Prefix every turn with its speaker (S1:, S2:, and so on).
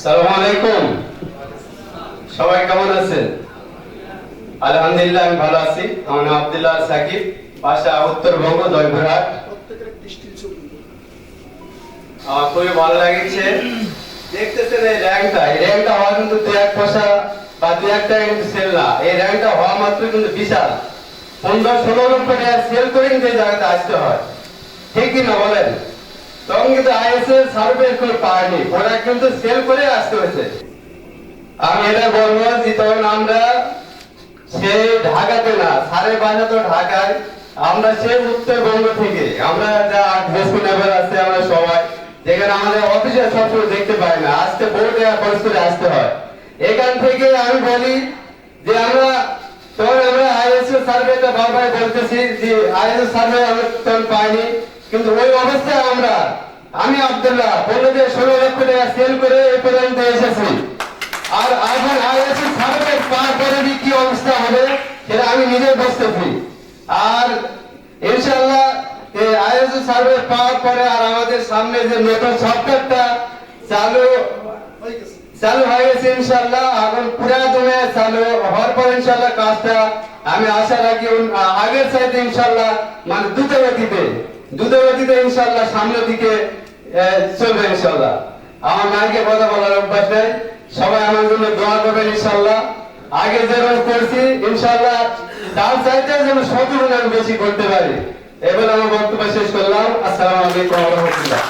S1: সালাম আলাইকুম সবাই কেমন আছেন? আলহামদুলিল্লাহ, আমি ভালো আছি। আমার নাম আব্দুল্লাহ সাকিব। বাসা উত্তরবঙ্গ জয়পুরহাট খুবই ভালো লাগছে। দেখতেছেন হওয়া মাত্র কিন্তু বিশাল। পনেরো ষোলো লক্ষ সেল করে কিন্তু আসতে হয়। ঠিক কি না বলেন? তখন কিন্তু আইএসএল সার্ভে কোনো পায়নি। ওরা কিন্তু সেল করে আসতে হয়েছে। আমি এটা বলব যে তখন আমরা সে ঢাকাতে না সাড়ে বাজা তো ঢাকায়। আমরা সে উত্তরবঙ্গ থেকে, আমরা যা দেশি নেবার আছে, আমরা সবাই। যেখানে আমাদের অফিসে সবসময় দেখতে পাই না। আসতে বোর্ড খরচ করে আসতে হয়। এখান থেকে আমি বলি যে আমরা, তখন আমরা আইএসও সার্ভেটা বারবার বলতেছি যে আইএসও সার্ভে আমরা তখন পাইনি। কিন্তু ওই অবস্থায় আমরা, আমি আব্দুল্লাহ বলল যে ষোলো লক্ষ টাকা সেল করে এ পর্যন্ত এসেছি। আর এখন আইএসএ সার্ভে পার করে কি অবস্থা হবে, সেটা আমি নিজে বুঝতেছি। আর ইনশাল্লাহ এই আইএসএ সার্ভে পাওয়ার পরে আর আমাদের সামনে যে নতুন সফটওয়্যারটা চালু চালু হয়ে গেছে ইনশাআল্লাহ এখন পুরা দমে চালু হওয়ার পর ইনশাল্লাহ কাজটা আমি আশা রাখি আগের চাইতে ইনশাল্লাহ মানে দ্রুত গতিতে দ্রুত ইনশাল্লাহ সামনের দিকে চলবে ইনশাল্লাহ আমার মাকে কথা বলার অভ্যাস নেই। সবাই আমার জন্য দোয়া করবেন ইনশাল্লাহ আগে যেরকম করছি ইনশাল্লাহ তার চাইতে যেন শতগুণ আমি বেশি করতে পারি। এবার আমার বক্তব্য শেষ করলাম। আসসালামু আলাইকুম রাহমাতুল্লাহ।